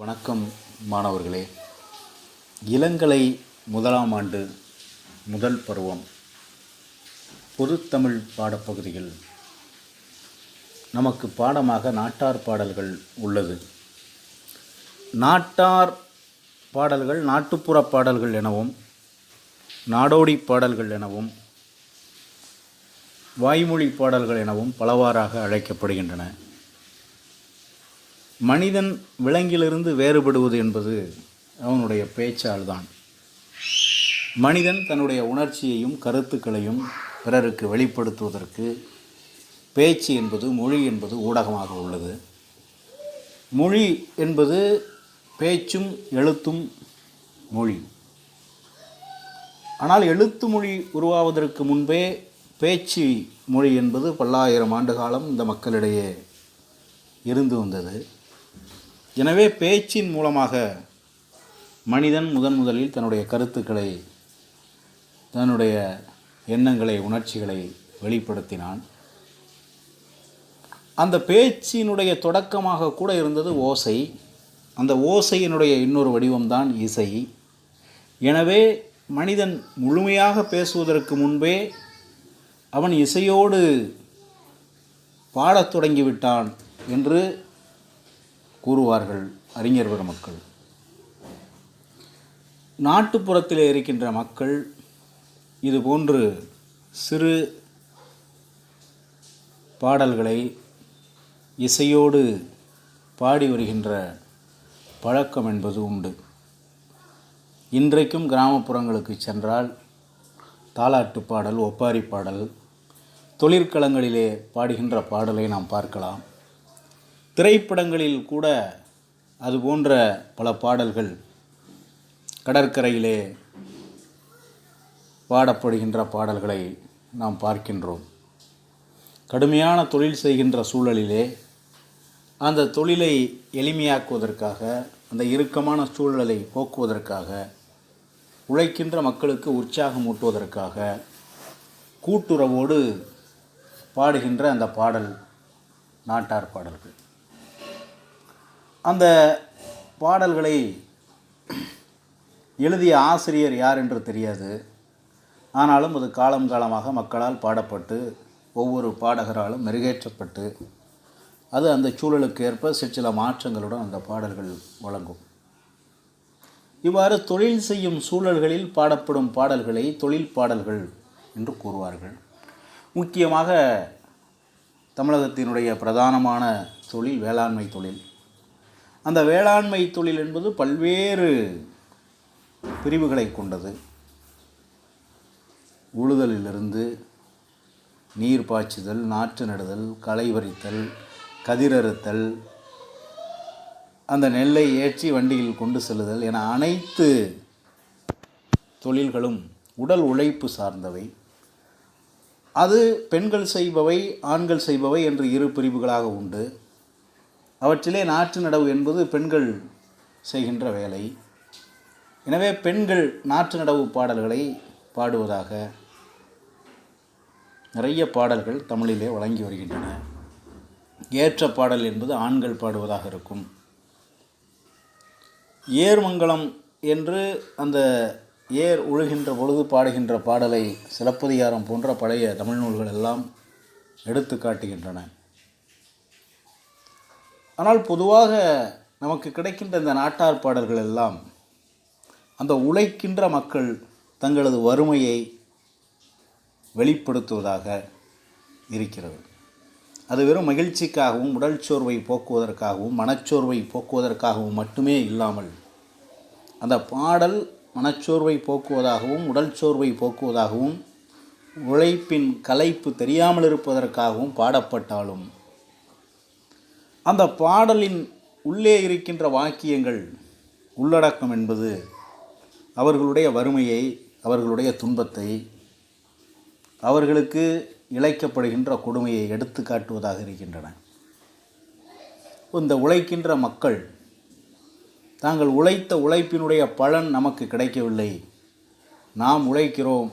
வணக்கம் மாணவர்களே. இளங்கலை முதலாம் ஆண்டு முதல் பருவம். பொதுத்தமிழ் பாடப்பகுதியில் நமக்கு பாடமாக நாட்டார் பாடல்கள் உள்ளது. நாட்டார் பாடல்கள் நாட்டுப்புற பாடல்கள் எனவும் நாடோடி பாடல்கள் எனவும் வாய்மொழி பாடல்கள் எனவும் பலவாறாக அழைக்கப்படுகின்றன. மனிதன் விலங்கிலிருந்து வேறுபடுவது என்பது அவனுடைய பேச்சால் தான் மனிதன் தன்னுடைய உணர்ச்சியையும் கருத்துக்களையும் பிறருக்கு வெளிப்படுத்துவதற்கு பேச்சு என்பது மொழி என்பது ஊடகமாக உள்ளது. மொழி என்பது பேச்சும் எழுத்தும் மொழி. ஆனால் எழுத்து மொழி உருவாவதற்கு முன்பே பேச்சு மொழி என்பது பல்லாயிரம் ஆண்டு காலம் இந்த மக்களிடையே இருந்து வந்தது. எனவே பேச்சின் மூலமாக மனிதன் முதன் முதலில் தன்னுடைய கருத்துக்களை தன்னுடைய எண்ணங்களை உணர்ச்சிகளை வெளிப்படுத்தினான். அந்த பேச்சினுடைய தொடக்கமாக கூட இருந்தது ஓசை. அந்த ஓசையினுடைய இன்னொரு வடிவம்தான் இசை. எனவே மனிதன் முழுமையாக பேசுவதற்கு முன்பே அவன் இசையோடு பாடத் தொடங்கிவிட்டான் என்று கூறுவார்கள் அறிஞர் பெருமக்கள் நாட்டுப்புறத்தில் இருக்கின்ற மக்கள் இதுபோன்று சிறு பாடல்களை இசையோடு பாடி வருகின்ற பழக்கம் என்பது உண்டு. இன்றைக்கும் கிராமப்புறங்களுக்கு சென்றால் தாலாட்டு பாடல் ஒப்பாரி பாடல் தொழிற்களங்களிலே பாடுகின்ற பாடலை நாம் பார்க்கலாம். திரைப்படங்களில் கூட அது போன்ற பல பாடல்கள் கடற்கரையிலே பாடப்படுகின்ற பாடல்களை நாம் பார்க்கின்றோம். கடுமையான தொழில் செய்கின்ற சூழலிலே அந்த தொழிலை எளிமையாக்குவதற்காக அந்த இறுக்கமான சூழலை போக்குவதற்காக உழைக்கின்ற மக்களுக்கு உற்சாகம் ஊட்டுவதற்காக கூட்டுறவோடு பாடுகின்ற அந்த பாடல் நாட்டார் பாடல்கள். அந்த பாடல்களை எழுதிய ஆசிரியர் யார் என்று தெரியாது. ஆனாலும் அது காலம் காலமாக மக்களால் பாடப்பட்டு ஒவ்வொரு பாடகராலும் மெருகேற்றப்பட்டு அது அந்த சூழலுக்கு ஏற்ப சிற்சில மாற்றங்களுடன் அந்த பாடல்கள் வழங்கும். இவ்வாறு தொழில் செய்யும் சூழல்களில் பாடப்படும் பாடல்களை தொழில் பாடல்கள் என்று கூறுவார்கள். முக்கியமாக தமிழகத்தினுடைய பிரதானமான தொழில் வேளாண்மை தொழில். அந்த வேளாண்மை தொழில் என்பது பல்வேறு பிரிவுகளை கொண்டது. உழுதலிலிருந்து நீர் பாய்ச்சுதல் நாற்று நடுதல் களை பறித்தல் கதிரறுத்தல் அந்த நெல்லை ஏற்றி வண்டியில் கொண்டு செல்லுதல் என அனைத்து தொழில்களும் உடல் உழைப்பு சார்ந்தவை. அது பெண்கள் செய்பவை ஆண்கள் செய்பவை என்று இரு பிரிவுகளாக உண்டு. அவற்றிலே நாற்று நடவு என்பது பெண்கள் செய்கின்ற வேலை. எனவே பெண்கள் நாற்று நடவு பாடல்களை பாடுவதாக நிறைய பாடல்கள் தமிழிலே வழங்கி வருகின்றன. ஏற்ற பாடல் என்பது ஆண்கள் பாடுவதாக இருக்கும். ஏர்மங்கலம் என்று அந்த ஏர் உழுகின்ற பொழுது பாடுகின்ற பாடலை சிலப்பதிகாரம் போன்ற பழைய தமிழ் நூல்கள் எல்லாம் எடுத்து காட்டுகின்றன. ஆனால் பொதுவாக நமக்கு கிடைக்கின்ற இந்த நாட்டார் பாடல்கள் எல்லாம் அந்த உழைக்கின்ற மக்கள் தங்களது வறுமையை வெளிப்படுத்துவதாக இருக்கிறது. அது வெறும் மகிழ்ச்சிக்காகவும் உடல் சோர்வை போக்குவதற்காகவும் மனச்சோர்வை போக்குவதற்காகவும் மட்டுமே இல்லாமல் அந்த பாடல் மனச்சோர்வை போக்குவதாகவும் உடல் சோர்வை போக்குவதாகவும் உழைப்பின் கலைப்பு தெரியாமல் இருப்பதற்காகவும் பாடப்பட்டாலும் அந்த பாடலின் உள்ளே இருக்கின்ற வாக்கியங்கள் உள்ளடக்கம் என்பது அவர்களுடைய வறுமையை அவர்களுடைய துன்பத்தை அவர்களுக்கு இழைக்கப்படுகின்ற கொடுமையை எடுத்து காட்டுவதாக இருக்கின்றன. இந்த உழைக்கின்ற மக்கள் தாங்கள் உழைத்த உழைப்பினுடைய பலன் நமக்கு கிடைக்கவில்லை. நாம் உழைக்கிறோம்.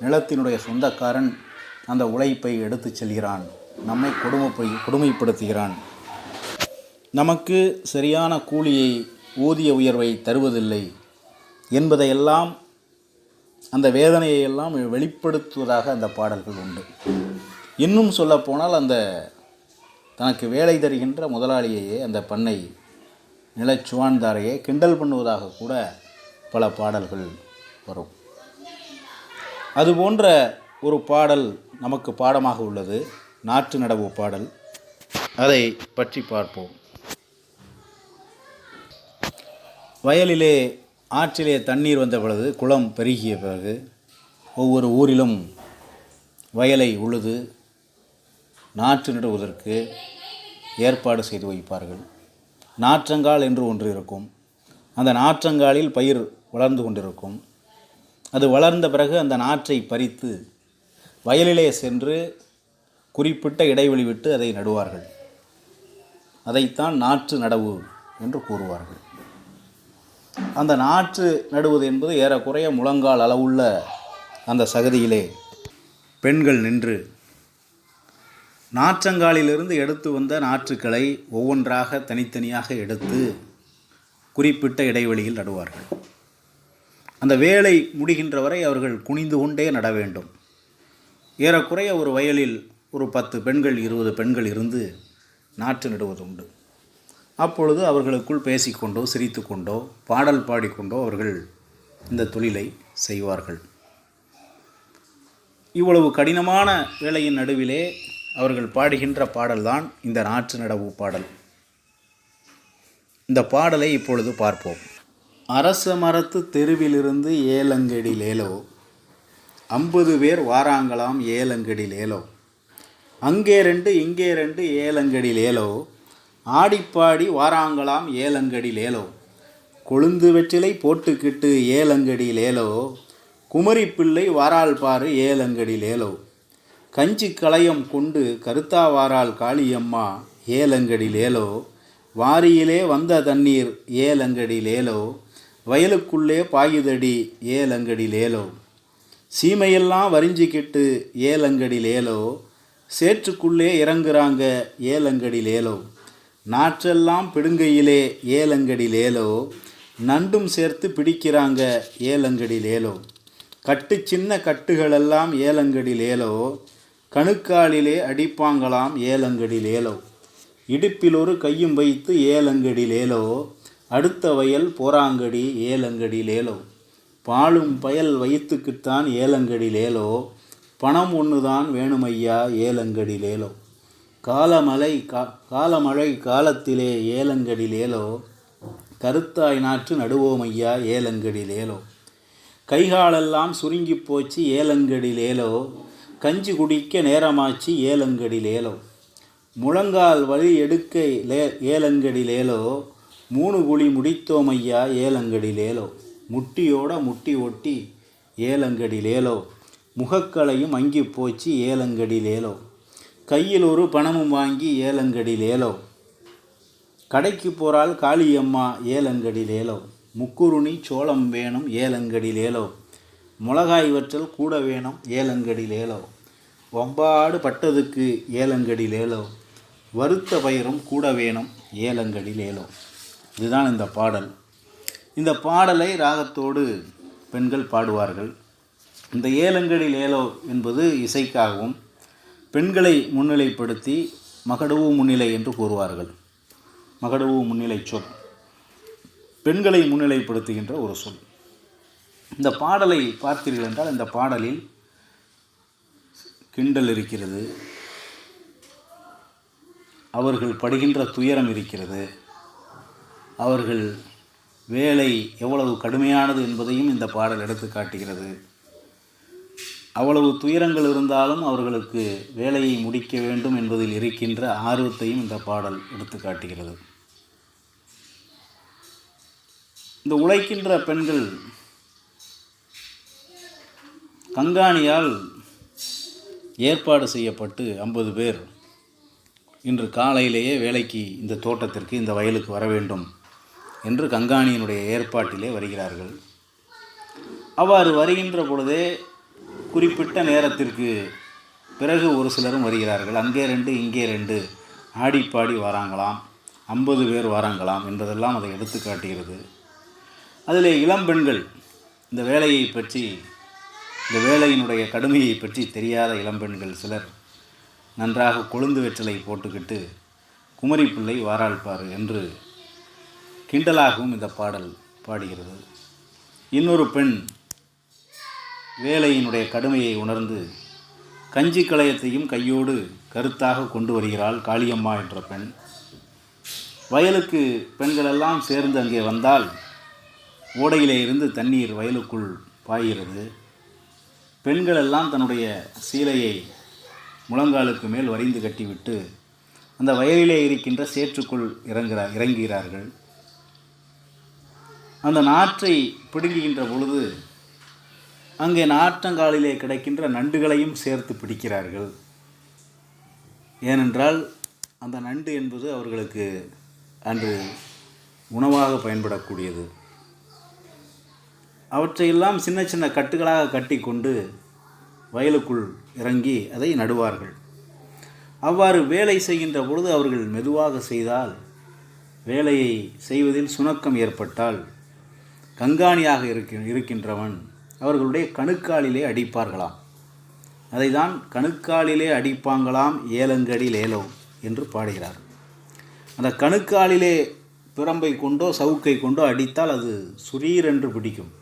நிலத்தினுடைய சொந்தக்காரன் அந்த உழைப்பை எடுத்துச் செல்கிறான். நம்மை கொடுமைப்பை கொடுமைப்படுத்துகிறான். நமக்கு சரியான கூலியை ஊதிய உயர்வை தருவதில்லை என்பதையெல்லாம் அந்த வேதனையை எல்லாம் வெளிப்படுத்துவதாக அந்த பாடல்கள் உண்டு. இன்னும் சொல்லப்போனால் அந்த தனக்கு வேலை தருகின்ற முதலாளியையே அந்த பண்ணை நிலச்சுவான்தாரையே கிண்டல் பண்ணுவதாக கூட பல பாடல்கள் வரும். அதுபோன்ற ஒரு பாடல் நமக்கு பாடமாக உள்ளது. நாற்று நடவு பாடல். அதை பற்றி பார்ப்போம். வயலிலே ஆற்றிலே தண்ணீர் வந்த பிறகு குளம் பெருகிய பிறகு ஒவ்வொரு ஊரிலும் வயலை உழுது நாற்று நடுவதற்கு ஏற்பாடு செய்து வைப்பார்கள். நாற்றங்கால் என்று ஒன்று இருக்கும். அந்த நாற்றங்காலில் பயிர் வளர்ந்து கொண்டிருக்கும். அது வளர்ந்த பிறகு அந்த நாற்றை பறித்து வயலிலே சென்று குறிப்பிட்ட இடைவெளி விட்டு அதை நடுவார்கள். அதைத்தான் நாற்று நடவு என்று கூறுவார்கள். அந்த நாற்று நடுவது என்பது ஏறக்குறைய முழங்கால் அளவுள்ள அந்த சகதியிலே. பெண்கள் நின்று நாற்றங்காலிலிருந்து எடுத்து வந்த நாற்றுக்களை ஒவ்வொன்றாக தனித்தனியாக எடுத்து குறிப்பிட்ட இடைவெளியில் நடுவார்கள். அந்த வேலை முடிகின்ற வரை அவர்கள் குனிந்து கொண்டே நட வேண்டும். ஏறக்குறைய ஒரு வயலில் ஒரு பத்து பெண்கள் இருபது பெண்கள் இருந்து நாற்று நடுவது உண்டு அப்பொழுது அவர்களுக்குள் பேசிக்கொண்டோ சிரித்துக்கொண்டோ பாடல் பாடிக்கொண்டோ அவர்கள் இந்த தொழிலை செய்வார்கள். இவ்வளவு கடினமான வேலையின் நடுவிலே அவர்கள் பாடுகின்ற பாடல்தான் இந்த நாற்று நடவு பாடல். இந்த பாடலை இப்பொழுது பார்ப்போம். அரச மரத்து தெருவிலிருந்து ஏலங்கடி லேலோ ஐம்பது பேர் வாராங்களாம் ஏலங்கடி லேலோ அங்கே ரெண்டு இங்கே ரெண்டு ஏலங்கடி லேலோ ஆடிப்பாடி வாராங்களாம் ஏலங்கடி லேலோ. கொழுந்து வெற்றிலை போட்டுக்கிட்டு ஏலங்கடி லேலோ. குமரி பிள்ளை வாரால் பாரு ஏலங்கடி லேலோ. கஞ்சி களையம் கொண்டு கருத்தா வாரால் காளியம்மா ஏலங்கடி லேலோ. வாரியிலே வந்த தண்ணீர் ஏலங்கடி லேலோ. வயலுக்குள்ளே பாயுதடி ஏலங்கடி லேலோ. சீமையெல்லாம் வரிஞ்சிக்கிட்டு ஏலங்கடி லேலோ. சேற்றுக்குள்ளே இறங்குறாங்க ஏலங்கடி லேலோ. நாற்றெல்லாம் பிடுங்கையிலே ஏலங்கடி லேலோ நண்டும் சேர்த்து பிடிக்கிறாங்க ஏலங்கடி லேலோ கட்டு சின்ன கட்டுகளெல்லாம் ஏலங்கடி லேலோ கணுக்காலிலே அடிப்பாங்களாம் ஏலங்கடி லேலோ இடுப்பில் ஒரு கையும் வைத்து ஏலங்கடி லேலோ அடுத்த வயல் போராங்கடி ஏலங்கடி லேலோ பாலும் பயல் வயிற்றுக்குத்தான் ஏலங்கடி லேலோ பணம் ஒன்று தான் வேணுமையா ஏலங்கடி காலமலை கா காலமழை காலத்திலே ஏலங்கடிலேலோ கருத்தாய் நாற்று நடுவோம் ஐயா கைகாலெல்லாம் சுருங்கி போச்சு ஏலங்கடிலேலோ கஞ்சி குடிக்க நேரமாச்சு ஏலங்கடிலேலோ. முழங்கால் வழி எடுக்க லே ஏலங்கடிலேலோ மூணு குழி முடித்தோம் ஐயா முட்டியோட முட்டி ஒட்டி ஏலங்கடிலேலோ. முகக்களையும் அங்கி போச்சு ஏலங்கடிலேலோ. கையில் ஒரு பணமும் வாங்கி ஏலங்கடி லேலோ கடைக்கு போகிறாள் காளியம்மா ஏலங்கடி லேலோ முக்குருணி சோளம் வேணும் ஏலங்கடி லேலோ மிளகாய் வற்றல் கூட வேணும் ஏலங்கடி லேலோ ஒம்பாடு பட்டதுக்கு ஏலங்கடி லேலோ வறுத்த பயிரும் கூட வேணும் ஏலங்கடி லேலோ இதுதான் இந்த பாடல். இந்த பாடலை ராகத்தோடு பெண்கள் பாடுவார்கள். இந்த ஏலங்கடி லேலோ என்பது இசைக்காகவும் பெண்களை முன்னிலைப்படுத்தி மகடவு முன்னிலை என்று கூறுவார்கள். மகடவு முன்னிலை சொல். பெண்களை முன்னிலைப்படுத்துகின்ற ஒரு சொல். இந்த பாடலை பார்த்தீர்கள் என்றால் இந்த பாடலில் கிண்டல் இருக்கிறது. அவர்கள் படுகின்ற துயரம் இருக்கிறது. அவர்கள் வேலை எவ்வளவு கடுமையானது என்பதையும் இந்த பாடல் எடுத்து காட்டுகிறது. அவ்வளவு துயரங்கள் இருந்தாலும் அவர்களுக்கு வேலையை முடிக்க வேண்டும் என்பதில் இருக்கின்ற ஆர்வத்தையும் இந்த பாடல் எடுத்து காட்டுகிறது. இந்த உழைக்கின்ற பெண்கள் கங்காணியால் ஏற்பாடு செய்யப்பட்டு ஐம்பது பேர் இன்று காலையிலேயே வேலைக்கு இந்த தோட்டத்திற்கு இந்த வயலுக்கு வர வேண்டும் என்று கங்காணியினுடைய ஏற்பாட்டிலே வருகிறார்கள். அவ்வாறு வருகின்ற பொழுதே குறிப்பிட்ட நேரத்திற்கு பிறகு ஒரு சிலரும் வருகிறார்கள். அங்கே ரெண்டு இங்கே ரெண்டு. ஆடிப்பாடி வராங்களாம். ஐம்பது பேர் வாராங்களாம் என்பதெல்லாம் அதை எடுத்து காட்டுகிறது. இளம் இளம்பெண்கள் இந்த வேலையை பற்றி இந்த வேலையினுடைய கடுமையை பற்றி தெரியாத இளம்பெண்கள் சிலர் நன்றாக கொழுந்து வெற்றலை போட்டுக்கிட்டு குமரி பிள்ளை வாராழ்ப்பார் என்று கிண்டலாகவும் இந்த பாடல் பாடுகிறது. இன்னொரு பெண் வேலையினுடைய கடுமையை உணர்ந்து கஞ்சி களையத்தையும் கையோடு கருத்தாக கொண்டு வருகிறாள் காளியம்மா என்ற பெண். வயலுக்கு பெண்களெல்லாம் சேர்ந்து அங்கே வந்தால் ஓடையிலே இருந்து தண்ணீர் வயலுக்குள் பாய்கிறது. பெண்களெல்லாம் தன்னுடைய சீலையை முழங்காலுக்கு மேல் வரிந்து கட்டிவிட்டு அந்த வயலிலே இருக்கின்ற சேற்றுக்குள் இறங்குகிறார் இறங்குகிறார்கள். அந்த நாற்றை பிடுங்குகின்ற பொழுது அங்கே நாற்றங்காலிலே கிடைக்கின்ற நண்டுகளையும் சேர்த்து பிடிக்கிறார்கள். ஏனென்றால் அந்த நண்டு என்பது அவர்களுக்கு அன்று உணவாக பயன்படக்கூடியது. அவற்றையெல்லாம் சின்ன சின்ன கட்டுகளாக கட்டி கொண்டு வயலுக்குள் இறங்கி அதை நடுவார்கள். அவ்வாறு வேலை செய்கின்ற பொழுது அவர்கள் மெதுவாக செய்தால் வேலையை செய்வதில் சுணக்கம் ஏற்பட்டால் கங்காணியாக இருக்கின்றவன் அவர்களுடைய கணுக்காலிலே அடிப்பார்களாம். அதை தான் கணுக்காலிலே அடிப்பாங்களாம் ஏலங்கடி லேலோ என்று பாடுகிறார் அந்த கணுக்காலிலே பிரம்பை கொண்டோ சவுக்கை கொண்டோ அடித்தால் அது சுரீர் என்று பிடிக்கும்.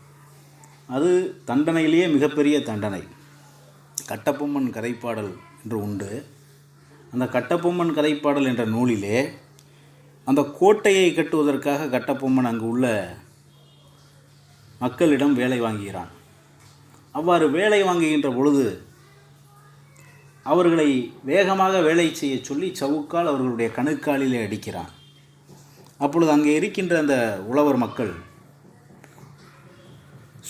அது தண்டனையிலேயே மிகப்பெரிய தண்டனை. கட்டபொம்மன் கதைப்பாடல் என்று உண்டு. அந்த கட்டப்பொம்மன் கதைப்பாடல் என்ற நூலிலே அந்த கோட்டையை கட்டுவதற்காக கட்டபொம்மன் அங்கு உள்ள மக்களிடம் வேலை வாங்குகிறான். அவ்வாறு வேலை வாங்குகின்ற பொழுது அவர்களை வேகமாக வேலை செய்ய சொல்லி சவுக்கால் அவர்களுடைய கணுக்காலிலே அடிக்கிறான். அப்பொழுது அங்கே இருக்கின்ற அந்த உழவர் மக்கள்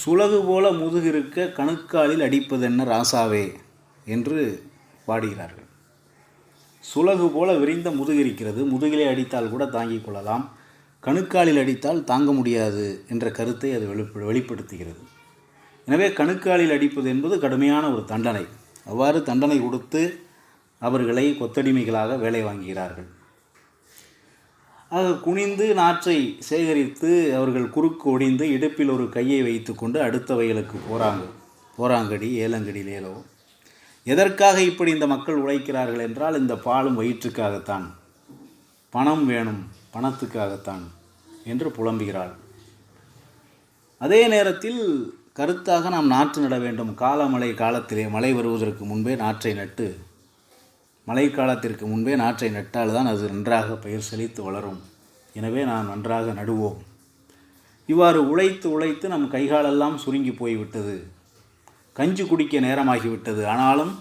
சுலகு போல முதுகிருக்க கணுக்காலில் அடிப்பதென்ன ராசாவே என்று பாடுகிறார்கள் சுலகு போல விரிந்த முதுகு இருக்கிறது. முதுகிலே அடித்தால் கூட தாங்கிக் கொள்ளலாம். கணுக்காலில் அடித்தால் தாங்க முடியாது என்ற கருத்தை அது வெளிப்படுத்துகிறது. எனவே கணுக்காலில் அடிப்பது என்பது கடுமையான ஒரு தண்டனை. அவ்வாறு தண்டனை கொடுத்து அவர்களை கொத்தடிமைகளாக வேலை வாங்குகிறார்கள். ஆக குனிந்து நாற்றை சேகரித்து அவர்கள் குறுக்கு ஒடிந்து இடுப்பில் ஒரு கையை வைத்துக்கொண்டு அடுத்த வயலுக்கு போகிறாங்க போராங்கடி ஏலங்கடி லேலோ. எதற்காக இப்படி இந்த மக்கள் உழைக்கிறார்கள் என்றால் இந்த பாலும் வயிற்றுக்காகத்தான். பணம் வேணும் பணத்துக்காகத்தான் என்று புலம்புகிறாள் அதே நேரத்தில் கருத்தாக நாம் நாற்று நட வேண்டும். காலமழை காலத்திலே மழை வருவதற்கு முன்பே நாற்றை நட்டு மழைக்காலத்திற்கு முன்பே நாற்றை நட்டால் தான் அது நன்றாக பயிர் செழித்து வளரும். எனவே நாம் நன்றாக நடுவோம். இவ்வாறு உழைத்து உழைத்து நம் கைகாலெல்லாம் சுருங்கி போய்விட்டது. கஞ்சி குடிக்க நேரமாகிவிட்டது. ஆனாலும்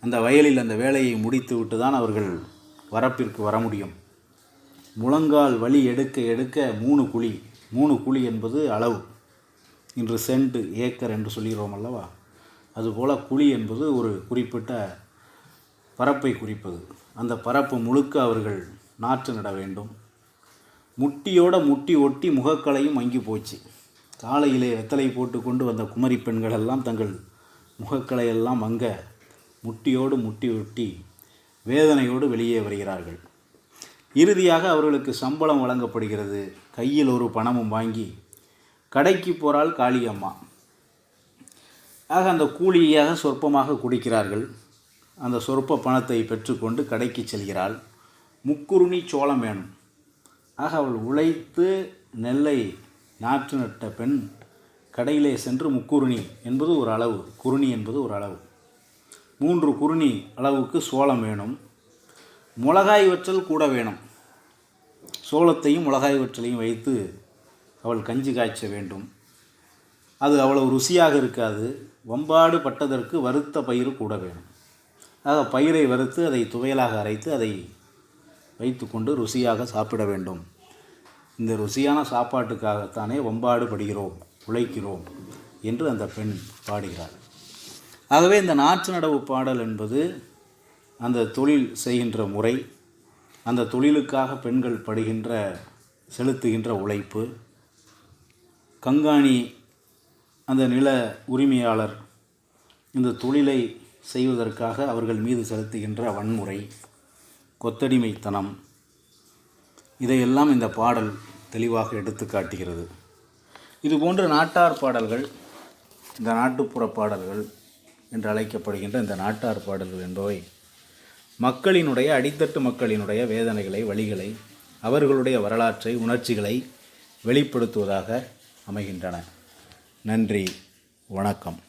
அந்த வயலில் அந்த வேலையை முடித்து விட்டு தான் அவர்கள் வரப்பிற்கு வர முடியும். முழங்கால் வலி எடுக்க எடுக்க மூணு குழி மூணு குழி என்பது அளவு. இன்று சென்ட் ஏக்கர் என்று சொல்கிறோம் அல்லவா? அதுபோல் குழி என்பது ஒரு குறிப்பிட்ட பரப்பை குறிப்பது. அந்த பரப்பு முழுக்க அவர்கள் நாற்று நட வேண்டும். முட்டியோட முட்டி ஒட்டி முகக்களையும் மங்கி போச்சு. காலையிலே வெத்தலை போட்டு கொண்டு வந்த குமரி பெண்கள் எல்லாம் தங்கள் முகக்களையெல்லாம் அங்க முட்டியோடு முட்டி ஒட்டி வேதனையோடு வெளியே வருகிறார்கள். இறுதியாக அவர்களுக்கு சம்பளம் வழங்கப்படுகிறது. கையில் ஒரு பணமும் வாங்கி கடைக்கு போகிறாள் காளியம்மா. ஆக அந்த கூலியாக சொற்பமாக குடிக்கிறார்கள். அந்த சொற்ப பணத்தை பெற்றுக்கொண்டு கடைக்கு செல்கிறாள். முக்குருணி சோளம் வேணும். ஆக அவள் உழைத்து நெல்லை நாற்று நட்ட பெண் கடையிலே சென்று முக்குருணி என்பது ஒரு அளவு. குருணி என்பது ஒரு அளவு. மூன்று குருணி அளவுக்கு சோளம் வேணும். மிளகாய் வற்றல் கூட வேணும். சோளத்தையும் மிளகாய் வற்றலையும் வைத்து அவள் கஞ்சி காய்ச்ச வேண்டும். அது அவ்வளவு ருசியாக இருக்காது. வம்பாடு பட்டதற்கு வறுத்த பயிர் கூட வேணும். ஆக பயிரை வறுத்து அதை துவையலாக அரைத்து அதை வைத்துக்கொண்டு ருசியாக சாப்பிட வேண்டும். இந்த ருசியான சாப்பாட்டுக்காகத்தானே வம்பாடு படுகிறோம் உழைக்கிறோம் என்று அந்த பெண் பாடுகிறார் ஆகவே இந்த நாற்று நடவு பாடல் என்பது அந்த தொழில் செய்கின்ற முறை அந்த தொழிலுக்காக பெண்கள் படுகின்ற செலுத்துகின்ற உழைப்பு கங்காணி அந்த நில உரிமையாளர் இந்த தொழிலை செய்வதற்காக அவர்கள் மீது செலுத்துகின்ற வன்முறை கொத்தடிமைத்தனம் இதையெல்லாம் இந்த பாடல் தெளிவாக எடுத்து காட்டுகிறது. இதுபோன்ற நாட்டார் பாடல்கள் இந்த நாட்டுப்புற பாடல்கள் என்று அழைக்கப்படுகின்ற இந்த நாட்டார் பாடல்கள் என்பவை மக்களினுடைய அடித்தட்டு மக்களினுடைய வேதனைகளை வழிகளை அவர்களுடைய வரலாற்றை உணர்ச்சிகளை வெளிப்படுத்துவதாக அமைகின்றன. நன்றி வணக்கம்.